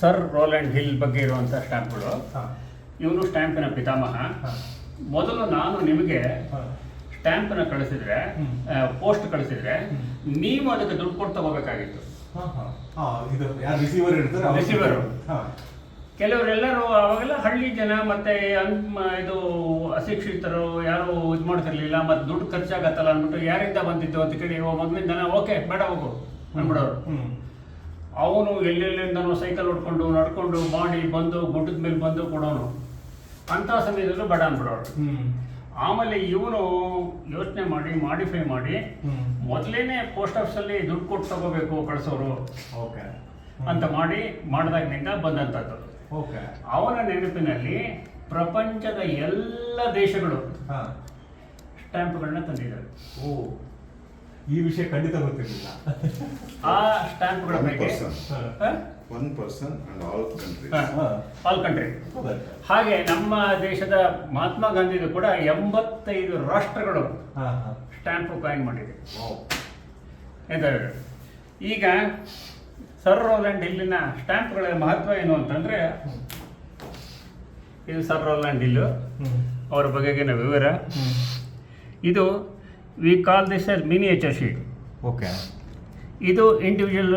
Sir Rowland hill ಬಗ್ಗೆ ಇರುವಂಥ ಸ್ಟ್ಯಾಂಪ್ಗಳು ಇವನು ಸ್ಟ್ಯಾಂಪಿನ ಪಿತಾಮಹ. ಮೊದಲು ನಾನು ನಿಮಗೆ ಸ್ಟ್ಯಾಂಪನ್ನು ಕಳಿಸಿದ್ರೆ ಪೋಸ್ಟ್ ಕಳಿಸಿದ್ರೆ ನೀವು ಅದಕ್ಕೆ ದುಡ್ಡು ಕೊಟ್ಟು ತಗೋಬೇಕಾಗಿತ್ತು ರಿಸೀವರ್ ಕೆಲವರೆಲ್ಲರೂ ಅವಾಗೆಲ್ಲ ಹಳ್ಳಿ ಜನ ಮತ್ತೆ ಇದು ಅಶಿಕ್ಷಿತರು ಯಾರು ಇದು ಮಾಡ್ತಿರ್ಲಿಲ್ಲ ಮತ್ತೆ ದುಡ್ಡು ಖರ್ಚಾಗತ್ತಲ್ಲ ಅಂದ್ಬಿಟ್ಟು ಯಾರಿಂದ ಬಂದಿದ್ದು ಅಂತ ಕೇಳಿ ಮಗನಿಂದ ಓಕೆ ಬೇಡ ಹೋಗು ಅಂದ್ಬಿಡೋರು. ಅವನು ಎಲ್ಲೆಲ್ಲಿಂದನೋ ಸೈಕಲ್ ಹೊಡ್ಕೊಂಡು ನಡ್ಕೊಂಡು ಮಾಡಿ ಬಂದು ಗುಡ್ಡದ ಮೇಲೆ ಬಂದು ಕೊಡೋನು. ಅಂಥ ಸಮಯದಲ್ಲೂ ಬಡ ಅನ್ಬಿಡೋರು ಆಮೇಲೆ ಇವನು ಯೋಚನೆ ಮಾಡಿ ಮಾಡಿಫೈ ಮಾಡಿ ಮೊದಲೇನೆ ಪೋಸ್ಟ್ ಆಫೀಸಲ್ಲಿ ದುಡ್ಡು ಕೊಟ್ಟು ತಗೋಬೇಕು ಕಳಿಸೋರು. ಓಕೆ. ಅಂತ ಮಾಡಿ ಮಾಡಿದಾಗಿನಿಂದ ಬಂದಂಥದ್ದು ಓಕೆ. ಅವನ ನೆನಪಿನಲ್ಲಿ ಪ್ರಪಂಚದ ಎಲ್ಲ ದೇಶಗಳು ಸ್ಟ್ಯಾಂಪ್ಗಳನ್ನ ತಂದಿದ್ದಾರೆ. ಓ. ಈ ವಿಷಯ ಖಂಡಿತ ಗೊತ್ತಿರಲಿಲ್ಲ. ಆ ಸ್ಟ್ಯಾಂಪ್ಗಳ ಬಗ್ಗೆ? person. One ಅಂಡ್ all ಹಾಂ ಆಲ್ ಕಂಟ್ರಿ ಹಾಗೆ ನಮ್ಮ ದೇಶದ ಮಹಾತ್ಮ ಗಾಂಧಿದು ಕೂಡ ಎಂಬತ್ತೈದು ರಾಷ್ಟ್ರಗಳು ಸ್ಟ್ಯಾಂಪ್ ಕಾಯಿನ್ ಮಾಡಿದೆ. ಹೇಳಿ? ಈಗ ಸರ್ ರೋಲ್ಯಾಂಡ್ ಇಲ್ಲಿನ ಸ್ಟ್ಯಾಂಪ್ಗಳ ಮಹತ್ವ ಏನು ಅಂತಂದ್ರೆ ಇದು ಸರ್ ರೋಲ್ಯಾಂಡ್ ಇಲ್ಲು ಅವರ ಬಗೆಗಿನ ವಿವರ. ಇದು we call this as miniature sheet okay ಇದು ಇಂಡಿವಿಜುವಲ್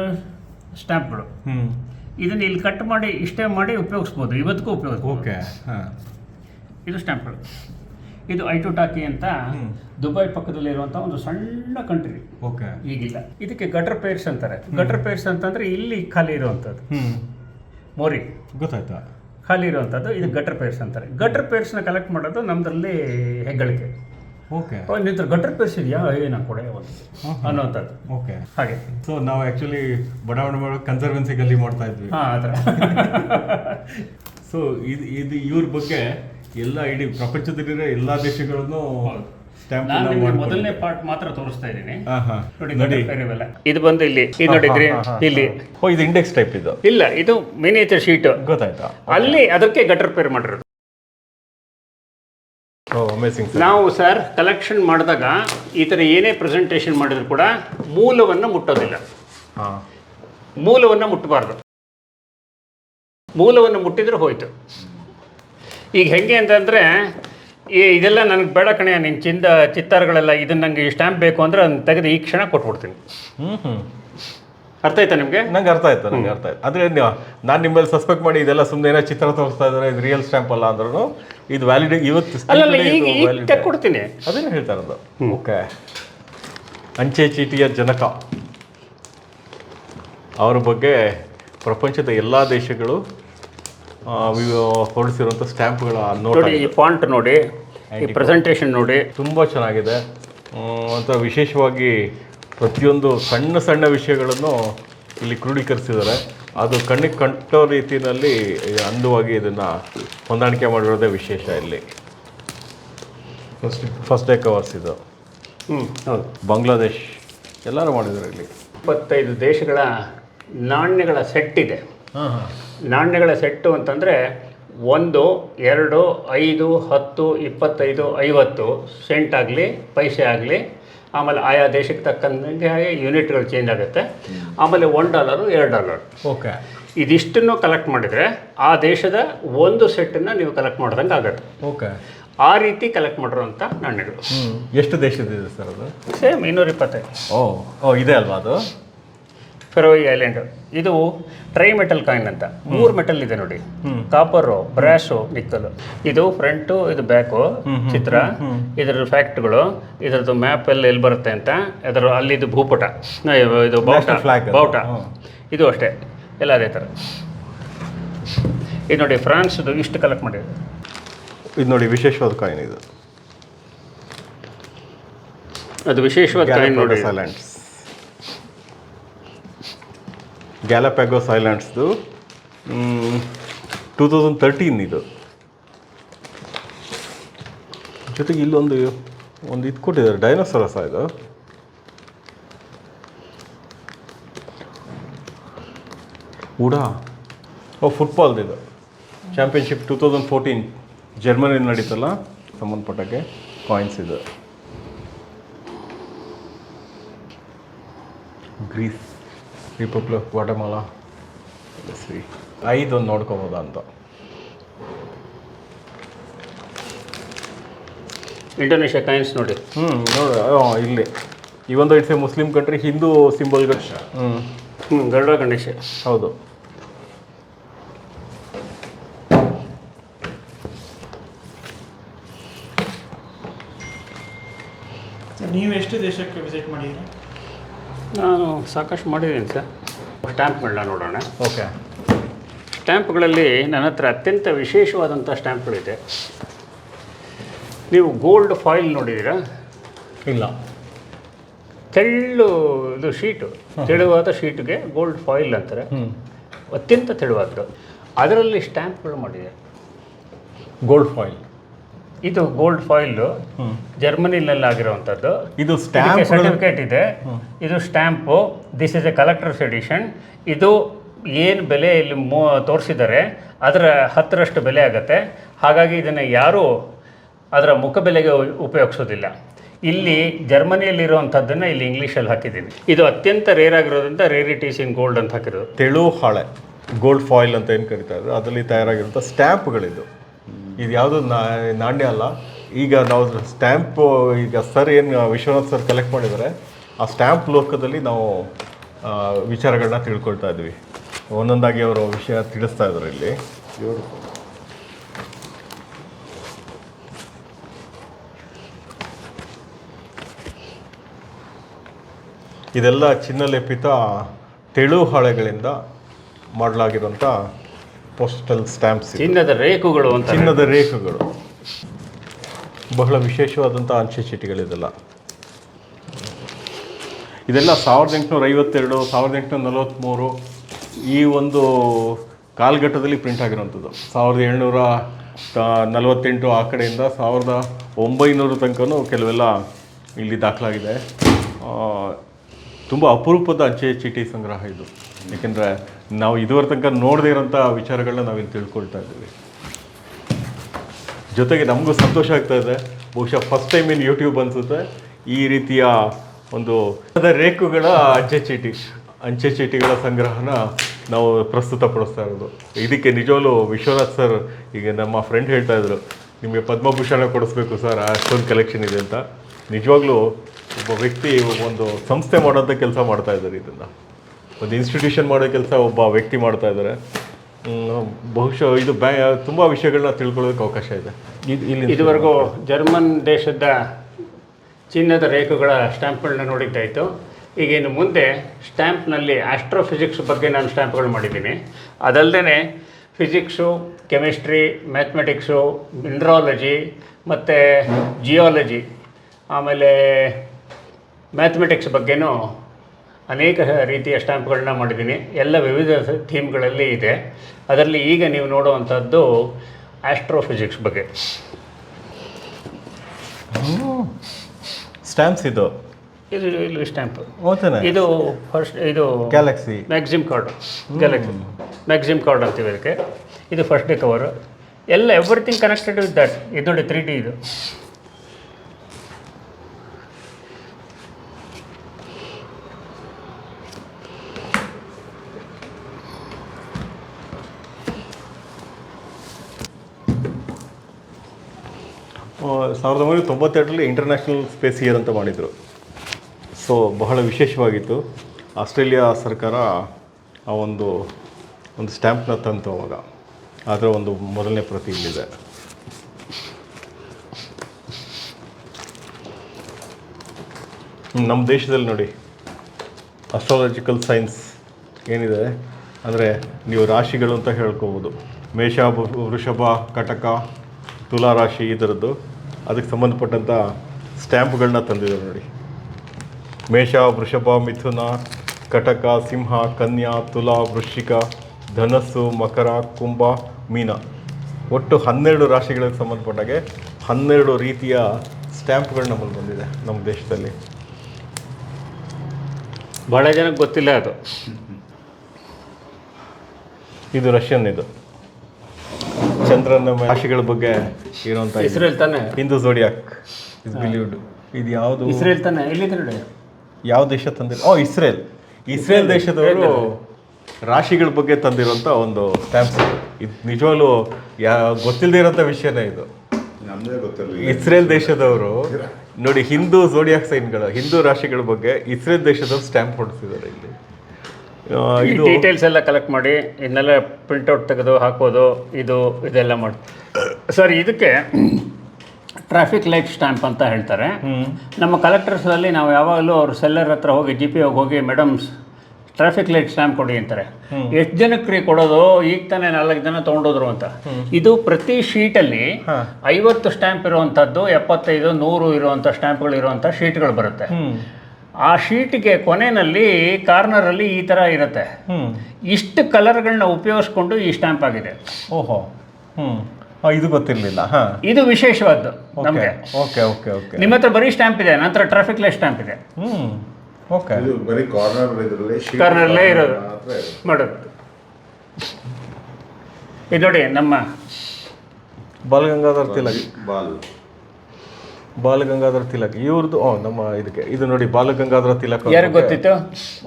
ಸ್ಟ್ಯಾಂಪ್ಗಳು ಇದನ್ನು ಇಲ್ಲಿ ಕಟ್ ಮಾಡಿ ಇಷ್ಟೇ ಮಾಡಿ ಉಪಯೋಗಿಸ್ಬೋದು. ಇವತ್ತಿಗೂ ಉಪಯೋಗಿಸ್ಬೋದು. ಓಕೆ ಹಾಂ. ಇದು ಸ್ಟ್ಯಾಂಪ್ಗಳು ಇದು ಐಟು ಟಾಕಿ ಅಂತ. ದುಬೈ ಪಕ್ಕದಲ್ಲಿರುವಂಥ ಒಂದು ಸಣ್ಣ ಕಂಟ್ರಿ ಓಕೆ ಈಗಿಲ್ಲ. ಇದಕ್ಕೆ ಗಟರ್ ಪೇರ್ಸ್ ಅಂತಾರೆ. ಗಟರ್ ಪೇರ್ಸ್ ಅಂತಂದ್ರೆ ಇಲ್ಲಿ ಖಾಲಿ ಇರುವಂಥದ್ದು ಮೋರಿ. ಗೊತ್ತಾಯ್ತಾ. ಖಾಲಿ ಇರುವಂಥದ್ದು ಇದು ಗಟರ್ ಪೇರ್ಸ್ ಅಂತಾರೆ. ಗಟರ್ ಪೇರ್ಸ್ನ ಕಲೆಕ್ಟ್ ಮಾಡೋದು ನಮ್ಮದ್ರಲ್ಲಿ ಹೆಗ್ಗಳಿಕೆ. ಓಕೆ ನಿಂತರ ಗಟ್ಟರ್ ಗಟರ್ ಪೇರ್ಸ್ ಇದೆಯಾ? ಏ ನಾನು ಕೊಡೆ ಒಂದು. ಹ್ಮ್. ಓಕೆ ಹಾಗೆ. ಸೊ ನಾವು ಆ್ಯಕ್ಚುಲಿ ಬಡಾವಣೆ ಮಾಡೋ ಕನ್ಸರ್ವೆನ್ಸಿ ಗಲ್ಲಿ ಮಾಡ್ತಾ ಇದ್ವಿ. ಹಾಂ ಆ ಥರ. ಸೊ ಇದು ಇದು ಇವ್ರ ಬಗ್ಗೆ ಎಲ್ಲ ಇಡೀ ಪ್ರಪಂಚದಲ್ಲಿರೋ ಎಲ್ಲ ದೇಶಗಳನ್ನು ನಾನು ನಿಮಗೆ ಮೊದಲನೇ ಪಾರ್ಟ್ ಮಾತ್ರ ತೋರಿಸ್ತಾ ಇದ್ದೀನಿ. ಹಾ, ಹಾ. ನೋಡಿ ನೋಡಿ. ಇವೆಲ್ಲ. ಇದು ಬಂದು ಇಲ್ಲಿ ಇದು ನೋಡಿ ಇಲ್ಲಿ. ಓ ಇದು ಇಂಡೆಕ್ಸ್ ಟೈಪ್ ಇದು. ಇಲ್ಲ ಇದು ಮಿನಿಯೇಚರ್ ಶೀಟ್ ಗೊತ್ತಾಯ್ತಾ. ಅಲ್ಲಿ ಅದಕ್ಕೆ ಗಟರ್ ಪೇರ್ ಮಾಡಿರೋದು. ನಾವು ಸರ್ ಕಲೆಕ್ಷನ್ ಮಾಡಿದಾಗ ಈ ಥರ ಏನೇ ಪ್ರೆಸೆಂಟೇಷನ್ ಮಾಡಿದ್ರು ಕೂಡ ಮೂಲವನ್ನು ಮುಟ್ಟೋದಿಲ್ಲ. ಮೂಲವನ್ನು ಮುಟ್ಟಬಾರ್ದು. ಮೂಲವನ್ನು ಮುಟ್ಟಿದ್ರೆ ಹೋಯ್ತು. ಈಗ ಹೆಂಗೆ ಅಂತಂದರೆ ಈ ಇದೆಲ್ಲ ನನಗೆ ಬೇಡ ಕಣೆ ನಿನ್ನ ಚಿಂದ ಚಿತ್ತಾರಗಳೆಲ್ಲ ಇದನ್ನ ನನಗೆ ಸ್ಟ್ಯಾಂಪ್ ಬೇಕು ಅಂದರೆ ಅದನ್ನು ತೆಗೆದು ಈ ಕ್ಷಣ ಕೊಟ್ಬಿಡ್ತೀನಿ. ಹ್ಞೂ ಹ್ಞೂ ಅರ್ಥ ಆಯ್ತಾ ನಿಮಗೆ? ನಂಗೆ ಅರ್ಥ ಆಯ್ತು ನಂಗೆ ಅರ್ಥ ಆಯ್ತು. ಅಂದರೆ ನಾನು ನಿಮ್ಮಲ್ಲಿ ಸಸ್ಪೆಕ್ಟ್ ಮಾಡಿ ಇದೆಲ್ಲ ಸುಮ್ಮನೆ ಏನೋ ಚಿತ್ರ ತೋರಿಸ್ತಾ ಇದ್ದಾರೆ ಇದು ರಿಯಲ್ ಸ್ಟ್ಯಾಂಪ್ ಅಲ್ಲ ಅಂದ್ರೂ ಇದು ವ್ಯಾಲಿಡ್ ಇವತ್ತು ಕೊಡ್ತೀನಿ ಈಗ ಅದೇನು ಹೇಳ್ತಾ ಇರೋದು? ಓಕೆ. ಅಂಚೆ ಚೀಟಿಯ ಜನಕ. ಅವರ ಬಗ್ಗೆ ಪ್ರಪಂಚದ ಎಲ್ಲ ದೇಶಗಳು ಹೊರಡಿಸಿರುವಂಥ ಸ್ಟ್ಯಾಂಪ್ಗಳ ನೋಡಿ ಈ ಫಾಂಟ್ ನೋಡಿ ಈ ಪ್ರೆಸೆಂಟೇಷನ್ ನೋಡಿ. ತುಂಬ ಚೆನ್ನಾಗಿದೆ. ಅಂತ ವಿಶೇಷವಾಗಿ ಪ್ರತಿಯೊಂದು ಸಣ್ಣ ಸಣ್ಣ ವಿಷಯಗಳನ್ನು ಇಲ್ಲಿ ಕ್ರೋಢೀಕರಿಸಿದ್ದಾರೆ. ಅದು ಕಣ್ಣಿಗೆ ಕಂಟೋ ರೀತಿಯಲ್ಲಿ ಅಂದವಾಗಿ ಇದನ್ನು ಹೊಂದಾಣಿಕೆ ಮಾಡಿರೋದೇ ವಿಶೇಷ ಇಲ್ಲಿ. ಫಸ್ಟ್ ಫಸ್ಟ್ ಡೇ ಕವರ್ಸ್ ಇದು. ಹ್ಞೂ ಹೌದು. ಬಾಂಗ್ಲಾದೇಶ್. ಎಲ್ಲರೂ ಮಾಡಿದ್ದಾರೆ ಇಲ್ಲಿ. ಇಪ್ಪತ್ತೈದು ದೇಶಗಳ ನಾಣ್ಯಗಳ ಸೆಟ್ ಇದೆ. ಹಾಂ ಹಾಂ. ನಾಣ್ಯಗಳ ಸೆಟ್ಟು ಅಂತಂದರೆ ಒಂದು ಎರಡು ಐದು ಹತ್ತು ಇಪ್ಪತ್ತೈದು ಐವತ್ತು ಸೆಂಟ್ ಆಗಲಿ ಪೈಸೆ ಆಗಲಿ ಆಮೇಲೆ ಆಯಾ ದೇಶಕ್ಕೆ ತಕ್ಕಂತೆ ಯೂನಿಟ್ಗಳು ಚೇಂಜ್ ಆಗುತ್ತೆ. ಆಮೇಲೆ ಒನ್ ಡಾಲರು ಎರಡು ಡಾಲರ್ ಓಕೆ ಇದಿಷ್ಟನ್ನು ಕಲೆಕ್ಟ್ ಮಾಡಿದರೆ ಆ ದೇಶದ ಒಂದು ಸೆಟ್ಟನ್ನು ನೀವು ಕಲೆಕ್ಟ್ ಮಾಡ್ದಂಗೆ ಆಗುತ್ತೆ. ಓಕೆ ಆ ರೀತಿ ಕಲೆಕ್ಟ್ ಮಾಡಿರೋಂಥ ನಾಣ್ಯಗಳು ಎಷ್ಟು ಎಷ್ಟು ದೇಶದಿದೆ ಸರ್ ಅದು? ಸೇಮ್ ಇನ್ನೂರ ಇಪ್ಪತ್ತೈದು. ಓ ಓ ಇದೆ ಅಲ್ವಾ ಅದು? ಫೆರೋಯಿ ಐಲ್ಯಾಂಡ್ ಇದು ಟ್ರೈ ಮೆಟಲ್ ಕಾಯಿನ್ ಅಂತ. ಮೂರು ಮೆಟಲ್ ಇದೆ ನೋಡಿ. ಕಾಪರು ಬ್ರಾಶು ನಿಕ್ಕಲು ಇದು ಫ್ರಂಟು ಇದು ಬ್ಯಾಕು ಚಿತ್ರ. ಇದರ ಫ್ಯಾಕ್ಟ್ಗಳು ಇದರದ್ದು ಮ್ಯಾಪ್ ಎಲ್ಲ ಎಲ್ಲಿ ಬರುತ್ತೆ ಅಂತ. ಅದರ ಅಲ್ಲಿದು ಭೂಪಟ. ನ, ಇದು ಬೌಟ ಬಾವುಟ ಇದು ಅಷ್ಟೇ. ಎಲ್ಲ ಅದೇ ಥರ. ಇದು ನೋಡಿ ಫ್ರಾನ್ಸ್ದು ಇಷ್ಟು ಕಲೆಕ್ಟ್ ಮಾಡಿದೆ ಇದು ನೋಡಿ ವಿಶೇಷವಾದ ಕಾಯಿನ್ ಇದು. ಅದು ವಿಶೇಷವಾದ ಕಾಯಿನ್ ನೋಡಿ. ಗ್ಯಾಲಪ್ಯಾಗೋಸ್ ಐಲ್ಯಾಂಡ್ಸ್ ಗ್ಯಾಲಪ್ಯಾಗೋಸ್ ಐಲ್ಯಾಂಡ್ಸ್ದು ಟೂ ತೌಸಂಡ್ ತರ್ಟೀನ್ ಇದು. ಜೊತೆಗೆ ಇಲ್ಲೊಂದು, ಒಂದು ಇದು ಕೊಟ್ಟಿದ್ದಾರೆ ಡೈನೋಸರಸ ಇದು? ಉಡಾ. ಓ ಫುಟ್ಬಾಲ್ದು ಇದು. Championship two thousand fourteen Germany ನಡೀತಲ್ಲ, ಸಂಬಂಧಪಟ್ಟಕ್ಕೆ ಕಾಯಿನ್ಸ್ ಇದು. ಗ್ರೀಸ್ ರಿಪಬ್ಲಿಕ್ ವಾಟಮಾಲಾ ಸಿ ಐದು ನೋಡ್ಕೋಬೋದ ಅಂತ. ಇಂಡೋನೇಷ್ಯಾ ಕಾಯಿನ್ಸ್ ನೋಡಿ. ಹ್ಞೂ ನೋಡಿ. ಇಲ್ಲಿ. ಈ ಒಂದು it's a Muslim country Hindu ಸಿಂಬಲ್ಗಳು ಹ್ಞೂ ಹ್ಞೂ ಗರುಡ ಗಣೇಶ. ಹೌದು. ನೀವು ಎಷ್ಟು ದೇಶಕ್ಕೆ ವಿಸಿಟ್ ಮಾಡಿದ್ದೀರಾ ನಾನು ಸಾಕಷ್ಟು ಮಾಡಿದ್ದೀನಿ ಸರ್. ಸ್ಟ್ಯಾಂಪ್ಗಳನ್ನ ನೋಡೋಣ. ಓಕೆ. ಸ್ಟ್ಯಾಂಪ್ಗಳಲ್ಲಿ ನನ್ನ ಹತ್ರ ಅತ್ಯಂತ ವಿಶೇಷವಾದಂಥ ಸ್ಟ್ಯಾಂಪ್ಗಳಿದೆ ನೀವು ಗೋಲ್ಡ್ ಫಾಯಿಲ್ ನೋಡಿದ್ದೀರಾ? ಇಲ್ಲ. ತೆಳ್ಳು ಇದು ಶೀಟು ತೆಳುವಾದ ಶೀಟ್ಗೆ ಗೋಲ್ಡ್ ಫಾಯಿಲ್ ಅಂತಾರೆ. ಅತ್ಯಂತ ತೆಳುವಾದ್ರು ಅದರಲ್ಲಿ ಸ್ಟ್ಯಾಂಪ್ಗಳು ಮಾಡಿದೆ. Gold foil. ಇದು ಗೋಲ್ಡ್ ಫಾಯಿಲ್. ಜರ್ಮನಿಲೆಲ್ಲ ಆಗಿರುವಂಥದ್ದು ಇದು ಸ್ಟ್ಯಾಂಪ್ ಸರ್ಟಿಫಿಕೇಟ್ ಇದೆ. ಇದು stamp. This is a collector's edition ಇದು ಏನು ಬೆಲೆ ಇಲ್ಲಿ ಮೂ ತೋರಿಸಿದ್ದಾರೆ ಅದರ ಹತ್ತರಷ್ಟು ಬೆಲೆ ಆಗುತ್ತೆ. ಹಾಗಾಗಿ ಇದನ್ನು ಯಾರೂ ಅದರ ಮುಖ ಬೆಲೆಗೆ ಉ- ಉಪಯೋಗಿಸೋದಿಲ್ಲ. ಇಲ್ಲಿ ಜರ್ಮನಿಯಲ್ಲಿರುವಂಥದ್ದನ್ನು ಇಲ್ಲಿ ಇಂಗ್ಲೀಷಲ್ಲಿ ಹಾಕಿದ್ದೀನಿ. ಇದು ಅತ್ಯಂತ ರೇರ್ ಆಗಿರೋದ್ರಿಂದ ರೇರಿಟೀಸ್ ಇನ್ ಗೋಲ್ಡ್ ಅಂತ ಹಾಕಿರೋದು. ತೆಳು ಹಾಳೆ. ಗೋಲ್ಡ್ ಫಾಯಿಲ್ ಅಂತ ಏನು ಕರಿತಾ ಇದ್ರು ಅದರಲ್ಲಿ ತಯಾರಾಗಿರುವಂಥ ಸ್ಟ್ಯಾಂಪ್ಗಳಿದು ಇದು ಯಾವುದು ನಾಣ್ಯ ಅಲ್ಲ. ಈಗ ನಾವು ಸ್ಟ್ಯಾಂಪ್, ಈಗ ಸರ್ ಏನು, ವಿಶ್ವನಾಥ್ ಸರ್ ಕಲೆಕ್ಟ್ ಮಾಡಿದ್ದಾರೆ ಆ ಸ್ಟ್ಯಾಂಪ್ ಲೋಕದಲ್ಲಿ ನಾವು ವಿಚಾರಗಳನ್ನ ತಿಳ್ಕೊಳ್ತಾ ಇದ್ವಿ. ಒಂದೊಂದಾಗಿ ಅವರು ವಿಷಯ ತಿಳಿಸ್ತಾ ಇದ್ದಾರೆ ಇಲ್ಲಿ. ಇದೆಲ್ಲ ಚಿನ್ನಲೇಪಿತ ತೆಳು ಹಾಳೆಗಳಿಂದ ಮಾಡಲಾಗಿರುವಂಥ ಪೋಸ್ಟಲ್ ಸ್ಟ್ಯಾಂಪ್ಸ್. ಚಿನ್ನದ ರೇಖುಗಳು ಅಂತ ಚಿನ್ನದ ರೇಖುಗಳು. ಬಹಳ ವಿಶೇಷವಾದಂಥ ಅಂಚೆ ಚೀಟಿಗಳಿದೆಲ್ಲ. ಇದೆಲ್ಲ ಸಾವಿರದ ಎಂಟುನೂರ ಐವತ್ತೆರಡು ಸಾವಿರದ ಎಂಟುನೂರ ನಲವತ್ತ್ಮೂರು ಈ ಒಂದು ಕಾಲಘಟ್ಟದಲ್ಲಿ ಪ್ರಿಂಟ್ ಆಗಿರುವಂಥದ್ದು. ಸಾವಿರದ ಏಳ್ನೂರ ನಲವತ್ತೆಂಟು ಆ ಕಡೆಯಿಂದ ಸಾವಿರದ ಒಂಬೈನೂರು ತನಕನೂ ಕೆಲವೆಲ್ಲ ಇಲ್ಲಿ ದಾಖಲಾಗಿದೆ. ತುಂಬ ಅಪರೂಪದ ಅಂಚೆ ಚೀಟಿ ಸಂಗ್ರಹ ಇದು. ಏಕೆಂದರೆ ನಾವು ಇದುವರೆ ತನಕ ನೋಡದೇ ಇರೋಂಥ ವಿಚಾರಗಳನ್ನ ನಾವಿಲ್ಲಿ ತಿಳ್ಕೊಳ್ತಾ ಇದ್ದೀವಿ. ಜೊತೆಗೆ ನಮಗೂ ಸಂತೋಷ ಆಗ್ತಾ ಇದೆ. ಬಹುಶಃ ಫಸ್ಟ್ ಟೈಮ್ ಇನ್ ಯೂಟ್ಯೂಬ್ ಅನಿಸುತ್ತೆ. ಈ ರೀತಿಯ ಒಂದು ರೇಖುಗಳ ಅಂಚೆ ಚೀಟಿ, ಅಂಚೆ ಚೀಟಿಗಳ ಸಂಗ್ರಹನ ನಾವು ಪ್ರಸ್ತುತಪಡಿಸ್ತಾ ಇರೋದು. ಇದಕ್ಕೆ ನಿಜವಾಗ್ಲೂ ವಿಶ್ವನಾಥ್ ಸರ್ ಈಗ ನಮ್ಮ ಫ್ರೆಂಡ್ ಹೇಳ್ತಾ ಇದ್ರು, ನಿಮಗೆ ಪದ್ಮಭೂಷಣ ಕೊಡಿಸ್ಬೇಕು ಸರ್ ಅಷ್ಟೊಂದು ಕಲೆಕ್ಷನ್ ಇದೆ ಅಂತ. ನಿಜವಾಗ್ಲೂ ಒಬ್ಬ ವ್ಯಕ್ತಿ ಒಂದು ಸಂಸ್ಥೆ ಮಾಡೋಂಥ ಕೆಲಸ ಮಾಡ್ತಾ ಇದ್ದಾರೆ ಇದನ್ನು. ಒಂದು ಇನ್ಸ್ಟಿಟ್ಯೂಷನ್ ಮಾಡೋ ಕೆಲಸ ಒಬ್ಬ ವ್ಯಕ್ತಿ ಮಾಡ್ತಾ ಇದ್ದಾರೆ. ಬಹುಶಃ ಇದು ಬ್ಯಾ, ತುಂಬ ವಿಷಯಗಳನ್ನ ತಿಳ್ಕೊಳ್ಳೋದಕ್ಕೆ ಅವಕಾಶ ಇದೆ. ಇದು ಇಲ್ಲಿ ಇದುವರೆಗೂ ಜರ್ಮನ್ ದೇಶದ ಚಿನ್ನದ ರೇಖೆಗಳ ಸ್ಟ್ಯಾಂಪ್ಗಳನ್ನ ನೋಡಿದ್ದಾಯಿತು ಈಗ ಇನ್ನು ಮುಂದೆ ಸ್ಟ್ಯಾಂಪ್ನಲ್ಲಿ ಆಸ್ಟ್ರೋಫಿಸಿಕ್ಸ್ ಬಗ್ಗೆ ನಾನು ಸ್ಟ್ಯಾಂಪ್ಗಳು ಮಾಡಿದ್ದೀನಿ. ಅದಲ್ಲದೆ ಫಿಸಿಕ್ಸು ಕೆಮಿಸ್ಟ್ರಿ ಮ್ಯಾಥಮೆಟಿಕ್ಸು ಮಿನ್ರಾಲಜಿ ಮತ್ತು ಜಿಯಾಲಜಿ ಆಮೇಲೆ ಮ್ಯಾಥಮೆಟಿಕ್ಸ್ ಬಗ್ಗೆನೂ ಅನೇಕ ರೀತಿಯ ಸ್ಟ್ಯಾಂಪ್ಗಳನ್ನ ಮಾಡಿದ್ದೀನಿ. ಎಲ್ಲ ವಿವಿಧ ಥೀಮ್ಗಳಲ್ಲಿ ಇದೆ. ಅದರಲ್ಲಿ ಈಗ ನೀವು ನೋಡುವಂಥದ್ದು ಆಸ್ಟ್ರೋಫಿಸಿಕ್ಸ್ ಬಗ್ಗೆ. ಸ್ಟ್ಯಾಂಪ್ಸ್ ಇದು? ಇದು ಇಲ್ಲಿ ಸ್ಟ್ಯಾಂಪ್. ಇದು ಫಸ್ಟ್ ಇದು galaxy maxim card. Galaxy maxim card ಅಂತೀವಿ ಇದಕ್ಕೆ ಇದು ಫಸ್ಟ್ ಡೇ ಕವರು. ಎಲ್ಲ ಎವ್ರಿಥಿಂಗ್ ಕನೆಕ್ಟೆಡ್ ವಿತ್ ದಟ್. ಇದು ನೋಡಿ ತ್ರೀ ಡಿ ಇದು. ಸಾವಿರದ ಒಂಬೈನೂರ ತೊಂಬತ್ತೆರಡರಲ್ಲಿ ಇಂಟರ್ನ್ಯಾಷನಲ್ ಸ್ಪೇಸ್ ಇಯರ್ ಅಂತ ಮಾಡಿದರು. ಸೊ ಬಹಳ ವಿಶೇಷವಾಗಿತ್ತು. ಆಸ್ಟ್ರೇಲಿಯಾ ಸರ್ಕಾರ ಆ ಒಂದು ಒಂದು ಸ್ಟ್ಯಾಂಪ್ನ ತಂತು ಅವಾಗ. ಅದರ ಒಂದು ಮೊದಲನೇ ಪ್ರತಿ ಇಲ್ಲಿದೆ. ನಮ್ಮ ದೇಶದಲ್ಲಿ ನೋಡಿ ಅಸ್ಟ್ರಾಲಜಿಕಲ್ ಸೈನ್ಸ್ ಏನಿದೆ? ಅಂದರೆ ನೀವು ರಾಶಿಗಳು ಅಂತ ಹೇಳ್ಕೋಬೋದು. ಮೇಷ, ವೃಷಭ, ಕಟಕ, ತುಲಾ ರಾಶಿ ಈ ಥರದ್ದು ಅದಕ್ಕೆ ಸಂಬಂಧಪಟ್ಟಂಥ ಸ್ಟ್ಯಾಂಪ್ಗಳನ್ನ ತಂದಿದ್ದಾರೆ ನೋಡಿ. ಮೇಷ ವೃಷಭ ಮಿಥುನ ಕಟಕ ಸಿಂಹ ಕನ್ಯಾ ತುಲಾ ವೃಶ್ಚಿಕ ಧನಸ್ಸು ಮಕರ ಕುಂಭ ಮೀನ. ಒಟ್ಟು ಹನ್ನೆರಡು ರಾಶಿಗಳಿಗೆ ಸಂಬಂಧಪಟ್ಟಾಗೆ ಹನ್ನೆರಡು ರೀತಿಯ ಸ್ಟ್ಯಾಂಪ್ಗಳು ನಮ್ಮಲ್ಲಿ ಬಂದಿದೆ ನಮ್ಮ ದೇಶದಲ್ಲಿ. ಭಾಳ ಜನಕ್ಕೆ ಗೊತ್ತಿಲ್ಲ ಅದು. ಇದು ರಷ್ಯನ್ ಇದು ಚಂದ್ರನ ರಾಶಿಗಳ ಬಗ್ಗೆ ಇರುವಂತ ಇಸ್ರೇಲ್ ತಾನೆ? ಹಿಂದೂ ಜೋಡಿಯಾಕ್ ಇಸ್ ಬಿಲೀವ್ಡ್ ಇದು ಯಾವುದು? ಇಸ್ರೇಲ್ ತಾನೆ? ಎಲ್ಲಿದೆ ನೋಡಿ? ಯಾವ ದೇಶ ತಂದಿಲ್ಲ ಓ ಇಸ್ರೇಲ್. ಇಸ್ರೇಲ್ ದೇಶದವರು ರಾಶಿಗಳ ಬಗ್ಗೆ ತಂದಿರುವಂತ ಒಂದು ಸ್ಟ್ಯಾಂಪ್ಸ್ ಇದು ನಿಜವಾಗ್ಲೂ ಯಾ ಗೊತ್ತಿಲ್ಲದೆ ಇರೋಂಥ ವಿಷಯನೇ ಇದು. ಇಸ್ರೇಲ್ ದೇಶದವರು ನೋಡಿ ಹಿಂದೂ ಜೋಡಿಯಾಕ್ ಸೈನ್ಗಳು ಹಿಂದೂ ರಾಶಿಗಳ ಬಗ್ಗೆ ಇಸ್ರೇಲ್ ದೇಶದವ್ರು ಸ್ಟ್ಯಾಂಪ್ ಹೊಡಿಸಿದ್ದಾರೆ ಇಲ್ಲಿ. ಈ ಇದು ಡೀಟೇಲ್ಸ್ ಎಲ್ಲ ಕಲೆಕ್ಟ್ ಮಾಡಿ ಇದನ್ನೆಲ್ಲ ಪ್ರಿಂಟೌಟ್ ತೆಗೆದು ಹಾಕೋದು ಇದು ಇದೆಲ್ಲ ಮಾಡಿ. ಸರ್ ಇದಕ್ಕೆ ಟ್ರಾಫಿಕ್ ಲೈಟ್ ಸ್ಟ್ಯಾಂಪ್ ಅಂತ ಹೇಳ್ತಾರೆ. ನಮ್ಮ ಕಲೆಕ್ಟರ್ಸಲ್ಲಿ ನಾವು ಯಾವಾಗಲೂ ಅವ್ರ ಸೆಲ್ಲರ್ ಹತ್ರ ಹೋಗಿ ಜಿ ಪಿ ಹೋಗಿ ಮೇಡಮ್ಸ್ ಟ್ರಾಫಿಕ್ ಲೈಟ್ ಸ್ಟ್ಯಾಂಪ್ ಕೊಡಿ ಅಂತಾರೆ. ಎಷ್ಟು ಜನಕ್ಕೆ ರೀ ಕೊಡೋದು? ಈಗ ತಾನೇ ನಾಲ್ಕು ಜನ ತೊಗೊಂಡೋದ್ರು ಅಂತ. ಇದು ಪ್ರತಿ ಶೀಟಲ್ಲಿ ಐವತ್ತು ಸ್ಟ್ಯಾಂಪ್ ಇರುವಂಥದ್ದು ಎಪ್ಪತ್ತೈದು ನೂರು ಇರುವಂಥ ಸ್ಟ್ಯಾಂಪ್ಗಳು ಇರುವಂಥ ಶೀಟ್ಗಳು ಬರುತ್ತೆ. ಆ ಶೀಟಿಗೆ ಕೊನೆಯಲ್ಲಿ ಕಾರ್ನರಲ್ಲಿ ಈ ಥರ ಇರುತ್ತೆ. ಇಷ್ಟು ಕಲರ್ಗಳನ್ನ ಉಪಯೋಗಿಸ್ಕೊಂಡು ಈ ಸ್ಟ್ಯಾಂಪ್ ಆಗಿದೆ. ಓಹೋ. ಹ್ಮ್. ಆ, ಇದು ಗೊತ್ತಿರಲಿಲ್ಲ. ಹಾಂ. ಇದು ವಿಶೇಷವಾದ್ದು ನಮಗೆ. Okay okay okay. ನಿಮ್ಮ ಹತ್ರ ಬರೀ ಸ್ಟ್ಯಾಂಪ್ ಇದೆ ನಂತರ ಟ್ರಾಫಿಕ್ ಲೈಟ್ ಸ್ಟ್ಯಾಂಪ್ ಇದೆ. ಹ್ಞೂ ಓಕೆ. ಇದು ಬರೀ ಕಾರ್ನರ್ ಇದರಲ್ಲಿ ಕಾರ್ನರ್ಲೇ ಅಲ್ಲೇ ಇರೋದು. ಮಾಡೋದು. ಇದು ನೋಡಿ ನಮ್ಮ ಬಾಲಗಂಗಾಧರ್ ತಿಲಕ್. ಬಾಲ್. ಬಾಲಗಂಗಾಧರ ತಿಲಕ್ ಇವ್ರದ್ದು ಓ ನಮ್ಮ ಇದಕ್ಕೆ ಇದು ನೋಡಿ ಬಾಲಗಂಗಾಧರ ತಿಲಕ್ ಯಾರಿಗೆ ಗೊತ್ತಿತ್ತು?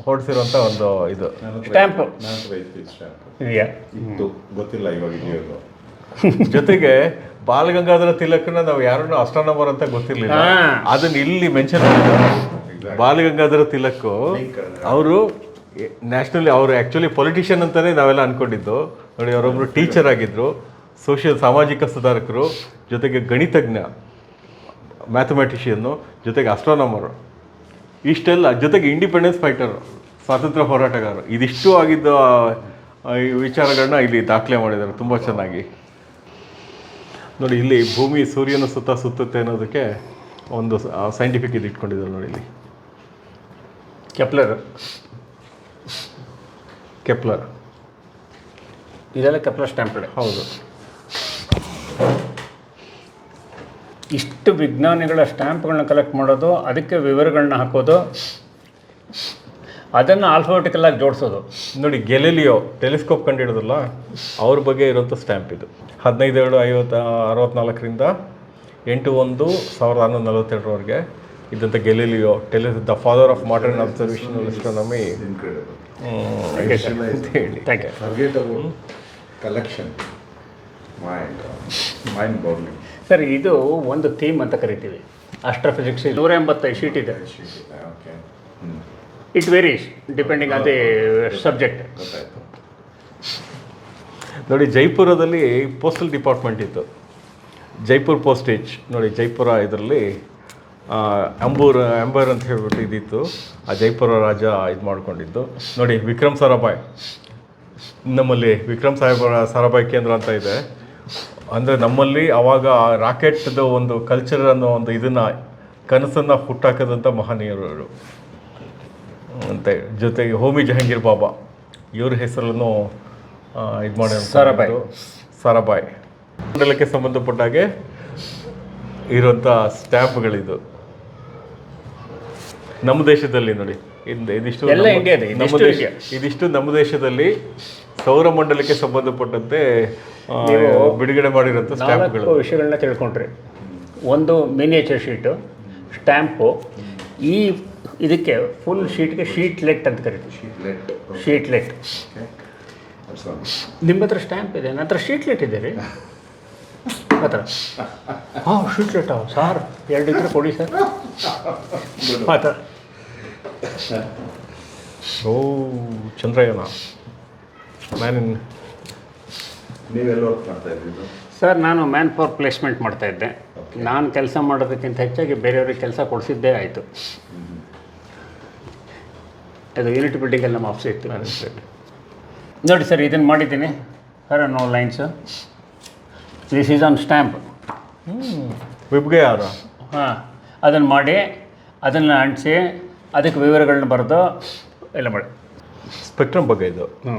ಹೊಡ್ಸಿರುವಂತ ಒಂದು ಇದು. ಸ್ಟ್ಯಾಂಪ್ ಇತ್ತು ಗೊತ್ತಿಲ್ಲ ಇವಾಗ ಜೊತೆಗೆ ಬಾಲಗಂಗಾಧರ ತಿಲಕ್ನ ನಾವು ಯಾರನ್ನು ಅಷ್ಟಾನಂಬರ್ ಅಂತ ಗೊತ್ತಿರ್ಲಿಲ್ಲ. ಅದನ್ನ ಇಲ್ಲಿ ಮೆನ್ಷನ್ ಮಾಡಿದ್ರು. ಬಾಲಗಂಗಾಧರ ತಿಲಕ್ ಅವರು ನ್ಯಾಷನಲಿ ಅವರು ಆ್ಯಕ್ಚುಲಿ ಪೊಲಿಟಿಷಿಯನ್ ಅಂತಾನೆ ನಾವೆಲ್ಲ ಅನ್ಕೊಂಡಿದ್ದು. ನೋಡಿ ಅವರೊಬ್ರು ಟೀಚರ್ ಆಗಿದ್ರು ಸೋಷಿಯಲ್ ಸಾಮಾಜಿಕ ಸುಧಾರಕರು ಜೊತೆಗೆ ಗಣಿತಜ್ಞ. ಮ್ಯಾಥಮೆಟಿಷಿಯನ್ನು ಜೊತೆಗೆ ಅಸ್ಟ್ರಾನಮರು ಇಷ್ಟೆಲ್ಲ ಜೊತೆಗೆ ಇಂಡಿಪೆಂಡೆನ್ಸ್ ಫೈಟರ್ ಸ್ವಾತಂತ್ರ್ಯ ಹೋರಾಟಗಾರರು ಇದಿಷ್ಟು ಆಗಿದ್ದ ವಿಚಾರಗಳನ್ನ ಇಲ್ಲಿ ದಾಖಲೆ ಮಾಡಿದ್ದಾರೆ ತುಂಬ ಚೆನ್ನಾಗಿ. ನೋಡಿ ಇಲ್ಲಿ ಭೂಮಿ ಸೂರ್ಯನ ಸುತ್ತ ಸುತ್ತುತ್ತೆ ಅನ್ನೋದಕ್ಕೆ ಒಂದು ಸೈಂಟಿಫಿಕ್ ಇದು ಇಟ್ಕೊಂಡಿದ್ದಾರೆ ನೋಡಿ ಇಲ್ಲಿ. ಕೆಪ್ಲರ್. ಕೆಪ್ಲರ್. ಇದೆಲ್ಲ ಕೆಪ್ಲರ್ ಸ್ಟ್ಯಾಂಪ್ ಹೌದು. ಇಷ್ಟು ವಿಜ್ಞಾನಿಗಳ ಸ್ಟ್ಯಾಂಪ್ಗಳನ್ನ ಕಲೆಕ್ಟ್ ಮಾಡೋದು ಅದಕ್ಕೆ ವಿವರಗಳನ್ನ ಹಾಕೋದು ಅದನ್ನು ಆಲ್ಫಾಬೆಟಿಕಲ್ ಆಗಿ ಜೋಡಿಸೋದು. ನೋಡಿ ಗೆಲೆಲಿಯೋ ಟೆಲಿಸ್ಕೋಪ್ ಕಂಡುಹಿಡಿದ್ರಲ್ಲ ಅವ್ರ ಬಗ್ಗೆ ಇರೋಂಥ ಸ್ಟ್ಯಾಂಪ್ ಇದು. ಹದಿನೈದು ಎರಡು ಐವತ್ತು ಅರವತ್ತ್ನಾಲ್ಕರಿಂದ ಎಂಟು ಒಂದು ಸಾವಿರದ ಆರುನೂರ ನಲವತ್ತೆರಡರವರೆಗೆ ಇದ್ದಂಥ Galileo tele the father of modern observation astronomy incredible ಅಂತ ಹೇಳಿ. Thank you forget about collection mind mind bowling sir ಇದು ಒಂದು ಥೀಮ್ ಅಂತ ಕರಿತೀವಿ. ಅಸ್ಟ್ರೋಫಿಸಿಕ್ಸ್ ನೂರ ಎಂಬತ್ತೈದು ಶೀಟ್ ಇದೆ. Okay it varies depending on the subject ನೋಡಿ ಜೈಪುರದಲ್ಲಿ ಪೋಸ್ಟಲ್ ಡಿಪಾರ್ಟ್ಮೆಂಟ್ ಇತ್ತು. ಜೈಪುರ್ ಪೋಸ್ಟೇಜ್ ನೋಡಿ ಜೈಪುರ ಇದರಲ್ಲಿ ಅಂಬೂರ್ ಅಂಬರ್ ಅಂತ ಹೇಳ್ಬಿಟ್ಟು ಇದಿತ್ತು. ಆ ಜೈಪುರ ರಾಜ ಇದು ಮಾಡಿಕೊಂಡಿದ್ದು. ನೋಡಿ ವಿಕ್ರಮ್ ಸಾರಾಭಾಯ್. ನಮ್ಮಲ್ಲಿ ವಿಕ್ರಮ್ ಸಾಹೇಬರ ಸಾರಾಭಾಯ್ ಕೇಂದ್ರ ಅಂತ ಇದೆ. ಅಂದರೆ ನಮ್ಮಲ್ಲಿ ಅವಾಗ ರಾಕೆಟ್ದು ಒಂದು ಕಲ್ಚರ್ ಅನ್ನೋ ಒಂದು ಇದನ್ನು ಕನಸನ್ನು ಹುಟ್ಟಾಕದಂಥ ಮಹನೀಯರು. ಅಂತ ಜೊತೆಗೆ ಹೋಮಿ ಜಹಾಂಗೀರ್ ಬಾಬಾ ಇವ್ರ ಹೆಸರನ್ನು ಇದು ಮಾಡಿ ಸಾರಾಬಾಯ್. ಸಾರಾಬಾಯ್. ಮಂಡಲಕ್ಕೆ ಸಂಬಂಧಪಟ್ಟ ಹಾಗೆ ಇರುವಂಥ ಸ್ಟ್ಯಾಂಪ್ಗಳಿದು. ನಮ್ಮ ದೇಶದಲ್ಲಿ ನೋಡಿ ಇದ್- ಇದಿಷ್ಟು ನಮ್ಮ- ದೇಶ ಇದಿಷ್ಟು ನಮ್ಮ ದೇಶದಲ್ಲಿ ಸೌರಮಂಡಲಕ್ಕೆ ಸಂಬಂಧಪಟ್ಟಂತೆ ನೀವು ಬಿಡುಗಡೆ ಮಾಡಿರೋಂಥ ಸ್ಟ್ಯಾಂಪ್ಗಳು. ನಾಲ್ಕು ವಿಷಯಗಳನ್ನ ತಿಳ್ಕೊಂಡ್ರಿ. ಒಂದು ಮಿನಿಯೇಚರ್ ಶೀಟು ಸ್ಟ್ಯಾಂಪು. ಈ ಇದಕ್ಕೆ ಫುಲ್ ಶೀಟ್ಗೆ ಶೀಟ್ ಲೆಟ್ ಅಂತ ಕರಿತೀವಿ. Let sheet let. ನಿಮ್ಮ ಹತ್ರ ಸ್ಟ್ಯಾಂಪ್ ಇದೆ ನನ್ನ ಹತ್ರ ಶೀಟ್ ಲೆಟ್ ಇದೆ ರೀ. ಆ ಥರ ಹಾಂ ಶೀಟ್ ಲೆಟ್ ಸಾರ್ ಎರಡು ಇದ್ರೆ ಕೊಡಿ ಸರ್. ಮಾತ್ರ ಥರ ಓ ಚಂದ್ರಯಾನ. ಮ್ಯಾನ್ ಇನ್ ನೀವೆಲ್ಲ ವರ್ಕ್ ಮಾಡ್ತಾ ಇದ್ದಿದ್ದು ಸರ್ ನಾನು ಮ್ಯಾನ್ ಪವರ್ ಪ್ಲೇಸ್ಮೆಂಟ್ ಮಾಡ್ತಾ ಇದ್ದೆ. ನಾನು ಕೆಲಸ ಮಾಡೋದಕ್ಕಿಂತ ಹೆಚ್ಚಾಗಿ ಬೇರೆಯವ್ರಿಗೆ ಕೆಲಸ ಕೊಡಿಸಿದ್ದೇ ಆಯಿತು. ಅದು ಯೂನಿಟ್ ಬಿಲ್ಡಿಂಗಲ್ಲಿ ನಮ್ಮ ಆಫೀಸ್ ಇತ್ತು. ನೋಡಿ ಸರ್ ಇದನ್ನು ಮಾಡಿದ್ದೀನಿ. Sir no lines this is on stamp ವಿಬ್ಗೆ ಅವರು ಹಾಂ ಅದನ್ನು ಮಾಡಿ ಅದನ್ನು ಅಂಟಿಸಿ ಅದಕ್ಕೆ ವಿವರಗಳನ್ನ ಬರೆದು ಎಲ್ಲ ಮಾಡಿ. ಸ್ಪೆಕ್ಟ್ರಮ್ ಬಗ್ಗೆ ಇದು? ಹ್ಞೂ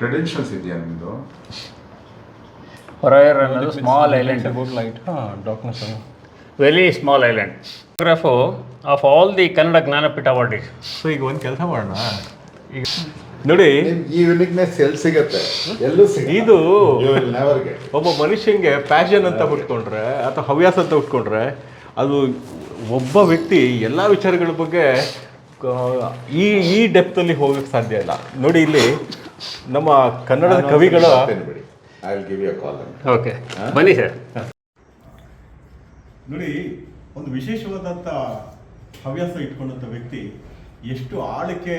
ಕ್ರೆಡೆನ್ಷಿಯಲ್ಸ್ ಇದೆಯಾ ನಿಮ್ಮದು ಹೊರಯರ್ ಅನ್ನೋದು ಸ್ಮಾಲ್ ಐಲ್ಯಾಂಡ್ ಗುಡ್ ಲೈಟ್ ಹಾಂ doctors very small island photograph of all the Kannada Jnanpith awardees so ಈಗ ಒಂದು ಕೆಲಸ ಮಾಡೋಣ. ಈಗ ನೋಡಿ ಈ ಯುನಿಕ್ನೆಸ್ ಎಲ್ಲಿ ಸಿಗುತ್ತೆ? ಎಲ್ಲೂ ಸಿಗ ಇದು ಒಬ್ಬ ಮನುಷ್ಯನಿಗೆ ಪ್ಯಾಷನ್ ಅಂತ ಹುಟ್ಕೊಂಡ್ರೆ ಅಥವಾ ಹವ್ಯಾಸ ಅಂತ ಹುಟ್ಕೊಂಡ್ರೆ ಅದು ಒಬ್ಬ ವ್ಯಕ್ತಿ ಎಲ್ಲ ವಿಚಾರಗಳ ಬಗ್ಗೆ ಕ- ಈ ಈ ಡೆಪ್ತಲ್ಲಿ ಹೋಗಕ್ಕೆ ಸಾಧ್ಯ ಇಲ್ಲ. ನೋಡಿ ಇಲ್ಲಿ ನಮ್ಮ ಕನ್ನಡದ ಕವಿಗಳ ಬಿಡಿ. I will give you call okay ಬನ್ನಿ ಸರ್. ನೋಡಿ ಒಂದು ವಿಶೇಷವಾದಂಥ ಹವ್ಯಾಸ ಇಟ್ಕೊಂಡಂಥ ವ್ಯಕ್ತಿ ಎಷ್ಟು ಆಳಕ್ಕೆ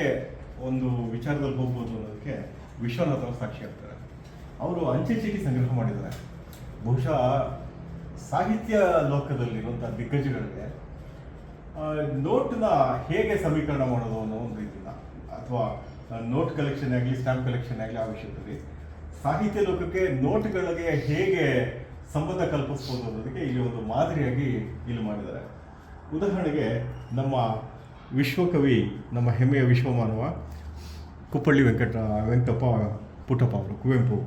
ಒಂದು ವಿಚಾರದಲ್ಲಿ ಹೋಗ್ಬೋದು ಅನ್ನೋದಕ್ಕೆ ವಿಶ್ವನಾಥ್ ಅವರು ಸಾಕ್ಷಿ ಆಗ್ತಾರೆ. ಅವರು ಅಂಚೆ ಚೀಟಿ ಸಂಗ್ರಹ ಮಾಡಿದ್ದಾರೆ. ಬಹುಶಃ ಸಾಹಿತ್ಯ ಲೋಕದಲ್ಲಿರುವಂಥ ದಿಗ್ಗಜಗಳಿಗೆ ಆ, ನೋಟ್ನ ಹೇಗೆ ಸಮೀಕರಣ ಮಾಡೋದು ಅನ್ನೋ ಒಂದು ರೀತಿಯ ಅಥವಾ ನೋಟ್ ಕಲೆಕ್ಷನ್ ಆಗಲಿ ಸ್ಟ್ಯಾಂಪ್ ಕಲೆಕ್ಷನ್ ಆಗಲಿ ವಿಷಯದಲ್ಲಿ ಸಾಹಿತ್ಯ ಲೋಕಕ್ಕೆ ನೋಟ್ಗಳಿಗೆ ಹೇಗೆ ಸಂಬಂಧ ಕಲ್ಪಿಸ್ಬೋದು ಅನ್ನೋದಕ್ಕೆ ಇಲ್ಲಿ ಒಂದು ಮಾದರಿಯಾಗಿ ಇಲ್ಲಿ ಮಾಡಿದ್ದಾರೆ. ಉದಾಹರಣೆಗೆ ನಮ್ಮ ವಿಶ್ವಕವಿ, ನಮ್ಮ ಹೆಮ್ಮೆಯ ವಿಶ್ವಮಾನವ ಕುಪ್ಪಳ್ಳಿ ವೆಂಕಟ ವೆಂಕಟಪ್ಪ ಪುಟ್ಟಪ್ಪ ಅವರು ಕುವೆಂಪು.